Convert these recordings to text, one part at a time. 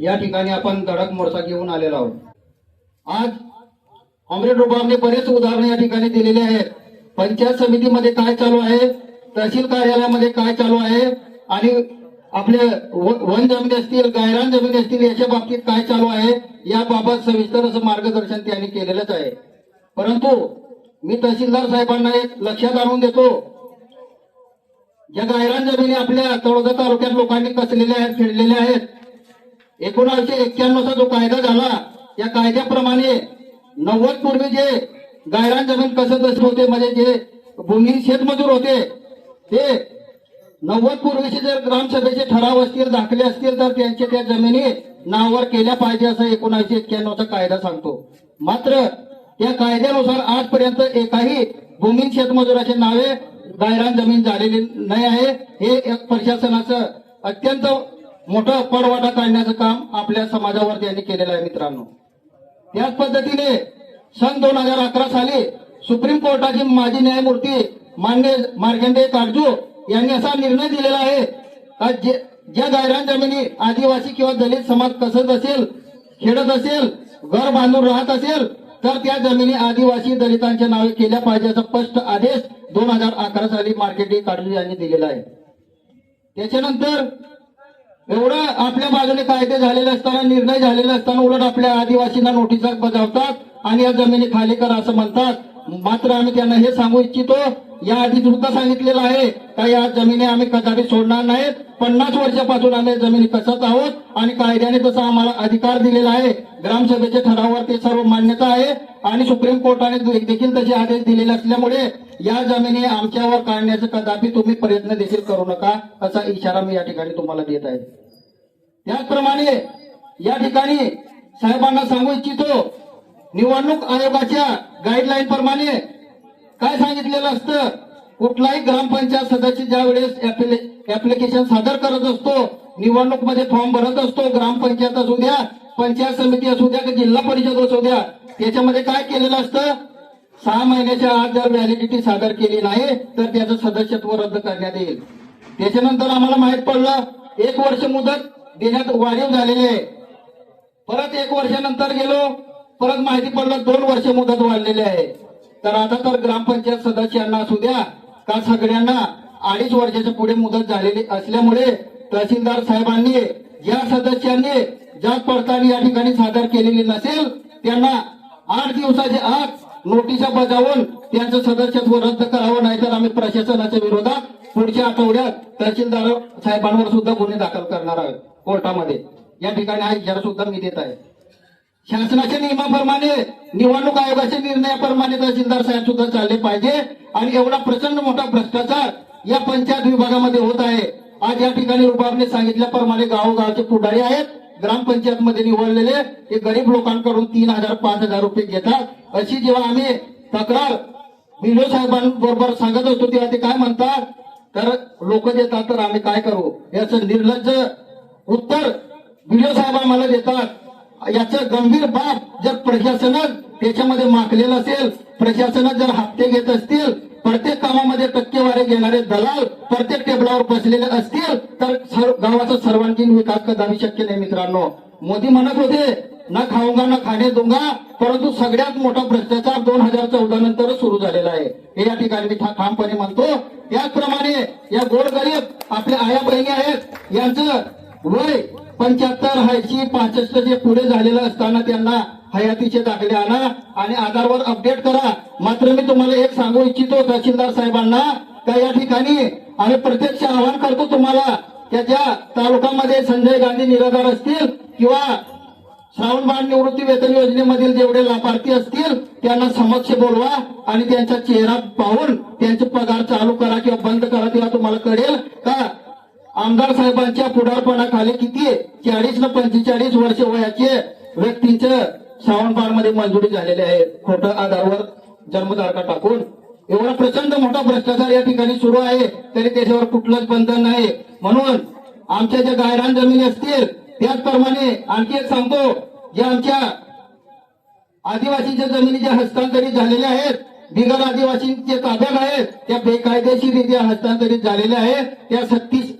या ठिकाणी आपण धडक मोर्चा घेऊन आलेलो आहोत. आज ऑम्रेड रुबाबने बरेच उदाहरणं या ठिकाणी दिलेले आहेत. पंचायत समितीमध्ये काय चालू आहे? तहसील कार्यालयामध्ये काय चालू आहे? आणि आपले वन जमिनी असतील गायरान जमिनी असतील याच्या बाबतीत काय चालू आहे? याबाबत सविस्तर असं मार्गदर्शन त्यांनी केलेलंच आहे. परंतु मी तहसीलदार साहेबांना एक लक्षात आणून देतो. ज्या गायरान जमिनी आपल्या तळोदा तालुक्यात लोकांनी कसलेल्या आहेत खेळलेल्या आहेत एकोणाशे एक्क्याण्णवचा जो कायदा झाला या कायद्याप्रमाणे नव्वद पूर्वी जे गायरान जमीन कसत होते म्हणजे जे भूमी शेतमजूर होते ते नव्वद पूर्वीचे जर ग्रामसभेचे ठराव असतील दाखले असतील तर त्यांचे त्या जमिनी नावावर केल्या पाहिजे असं एकोणीसशे एक्क्याण्णवचा कायदा सांगतो. मात्र या कायद्यानुसार आजपर्यंत एकाही भूमी शेतमजुराचे नावे गायरान जमीन झालेली नाही आहे. हे एक प्रशासनाचं अत्यंत मोठं पडवाटा काढण्याचं काम आपल्या समाजावर त्यांनी केलेलं आहे मित्रांनो. त्याच पद्धतीने सन दोन हजार अकरा साली सुप्रीम कोर्टाचे माजी न्यायमूर्ती मान्य मार्गंडे काटजू यांनी असा निर्णय दिलेला आहे का ज्या गायरान जमिनी आदिवासी किंवा दलित समाज कसत असेल खेळत असेल घर बांधून राहत असेल तर त्या जमिनी आदिवासी दलितांच्या नावे केल्या पाहिजे असा स्पष्ट आदेश दोन हजार अकरा साली मार्केटिंग काटजू यांनी दिलेला आहे. त्याच्यानंतर एवढं आपल्या बाजूने कायदे झालेले असताना निर्णय झालेले असताना उलट आपल्या आदिवासींना नोटिसा बजावतात आणि या जमिनी खाली करा असं म्हणतात. मात्र आम्ही त्यांना हे सांगू इच्छितो या आधी सुद्धा सांगितलेलं आहे का या जमिनी आम्ही कदापि सोडणार नाहीत. पन्नास वर्षापासून आम्ही जमिनी कसत आहोत आणि कायद्याने तसा आम्हाला अधिकार दिलेला आहे. ग्रामसभेच्या ठरावावर ते सर्व मान्यता आहे आणि सुप्रीम कोर्टाने देखील तसे आदेश दिलेले असल्यामुळे या जमिनी आमच्यावर काढण्याचा कदापि तुम्ही प्रयत्न देखील करू नका असा इशारा मी या ठिकाणी तुम्हाला देत आहे. त्याचप्रमाणे या ठिकाणी साहेबांना सांगू इच्छितो निवडणूक आयोगाच्या गाईडलाईन प्रमाणे काय सांगितलेलं असतं? कुठलाही ग्रामपंचायत सदस्य ज्या वेळेस ऍप्लिकेशन सादर करत असतो निवडणूकमध्ये फॉर्म भरत असतो ग्रामपंचायत असू द्या पंचायत समिती असू द्या की जिल्हा परिषद असू द्या त्याच्यामध्ये काय केलेलं असतं? सहा महिन्याच्या आत जर व्हॅलिडिटी सादर केली नाही तर त्याचं सदस्यत्व रद्द करण्यात येईल. त्याच्यानंतर आम्हाला माहीत पडलं एक वर्ष मुदत देण्यात वाढीव झालेली आहे. परत एक वर्षानंतर गेलो परत माहिती पडलं दोन वर्ष मुदत वाढलेली आहे. तर आता तर ग्रामपंचायत सदस्यांना असू द्या का सगळ्यांना अडीच वर्षाच्या पुढे मुदत झालेली असल्यामुळे तहसीलदार साहेबांनी ज्या सदस्यांनी जात पडताळणी या ठिकाणी सादर केलेली नसेल त्यांना आठ दिवसाच्या आत नोटिसा बजावून त्यांचं सदस्यत्व रद्द करावं नाहीतर आम्ही प्रशासनाच्या विरोधात पुढच्या आठवड्यात तहसीलदार साहेबांवर सुद्धा गुन्हे दाखल करणार आहोत कोर्टामध्ये. या ठिकाणी हा इशारा सुद्धा मी देत आहे. शासनाच्या नियमाप्रमाणे निवडणूक आयोगाच्या निर्णयाप्रमाणे तहसीलदार साहेब सुद्धा चालले पाहिजे आणि एवढा प्रचंड मोठा भ्रष्टाचार या पंचायत विभागामध्ये होत आहे. आज या ठिकाणी रुबाबने सांगितल्याप्रमाणे गावोगावचे पुढारी आहेत. ग्रामपंचायत मध्ये निवडलेले ते गरीब लोकांकडून तीन हजार पाच हजार रुपये घेतात. अशी जेव्हा आम्ही तक्रार बिलो साहेबांबरोबर सांगत होतो तेव्हा ते काय म्हणतात? तर लोक देतात तर आम्ही काय करू? याचं निर्लज्ज उत्तर बिलो साहेब आम्हाला देतात. याचं गंभीर बाब जर प्रशासनात त्याच्यामध्ये माखलेलं असेल प्रशासनात जर हप्ते घेत असतील प्रत्येक कामामध्ये टक्केवारी घेणारे दलाल प्रत्येक टेबलावर बसलेले असतील तर गावाचा सर्वांगीण विकास कदापि शक्य नाही मित्रांनो. मोदी म्हणत होते ना खाऊंगा ना खाणे दुंगा परंतु सगळ्यात मोठा भ्रष्टाचार दोन हजार चौदा नंतर सुरू झालेला आहे. हे या ठिकाणी मी ठामपणे म्हणतो. त्याचप्रमाणे या गोरगरीब आपल्या आया बहिणी आहेत यांचं वय पंच्याहत्तर ऐंशी पासष्ट जे पुढे झालेलं असताना त्यांना हयातीचे दाखले आणा आणि आधारवर अपडेट करा. मात्र मी तुम्हाला एक सांगू इच्छितो तहसीलदार साहेबांना का या ठिकाणी आणि प्रत्यक्ष आवाहन करतो तुम्हाला त्याच्या तालुक्यामध्ये संजय गांधी निराधार असतील किंवा श्रावणबाण निवृत्ती वेतन योजनेमधील जेवढे लाभार्थी असतील त्यांना समक्ष बोलवा आणि त्यांचा चेहरा पाहून त्यांचे पगार चालू करा किंवा बंद करा तेव्हा तुम्हाला कळेल का? आमदार साहेबांच्या पुढारपणाखाली किती चाळीस न पंचेचाळीस वर्ष वयाचे व्यक्तींचं श्रावणबाळमध्ये मंजुरी झालेली आहे. खोटं आधारवर जन्मतारखा टाकून. एवढा प्रचंड मोठा भ्रष्टाचार या ठिकाणी सुरू आहे. तरी त्याच्यावर कुठलंच बंधन नाही. म्हणून आमच्या ज्या गायरान जमिनी असतील त्याचप्रमाणे आणखी एक सांगतो जे आमच्या आदिवासींच्या जमिनी ज्या हस्तांतरित झालेल्या आहेत बिगर आदिवासींचे ताब्यात आहेत त्या बेकायदेशीररित्या हस्तांतरित झालेल्या आहेत. त्या सत्तीस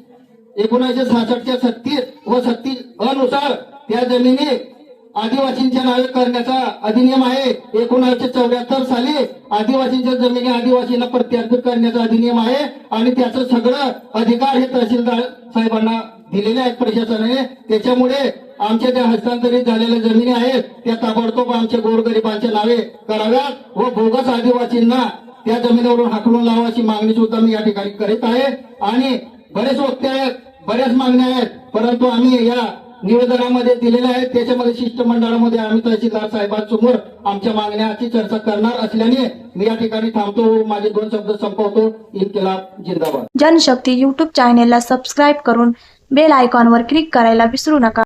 एकोणीसशे सहासष्टच्या सत्तीस व सत्तीस अनुसार त्या जमिनी आदिवासींच्या नावे करण्याचा अधिनियम आहे. एकोणीसशे चौऱ्याहत्तर साली आदिवासींच्या जमिनी आदिवासींना प्रत्यार्पित करण्याचा अधिनियम आहे. आणि त्याचं सगळं अधिकार हे तहसीलदार साहेबांना दिलेले आहेत प्रशासनाने. त्याच्यामुळे आमच्या ज्या हस्तांतरित झालेल्या जमिनी आहेत त्या ताबडतोब आमच्या गोरगरिबांच्या नावे कराव्यात व बोगस आदिवासींना त्या जमिनीवरून हाकलून लावाची मागणी सुद्धा मी या ठिकाणी करीत आहे. आणि बरेच वक्ते आहेत बऱ्याच मागण्या आहेत. परंतु आम्ही या निवेदनामध्ये दिलेल्या आहेत त्याच्यामध्ये शिष्टमंडळामध्ये आम्ही तहसीलदार साहेबांसमोर आमच्या मागण्याची चर्चा करणार असल्याने मी या ठिकाणी थांबतो. माझे दोन शब्द संपवतो. इन्किलाब जिंदाबाद. जनशक्ती युट्यूब चॅनेलला सबस्क्राईब करून बेल आयकॉनवर क्लिक करायला विसरू नका.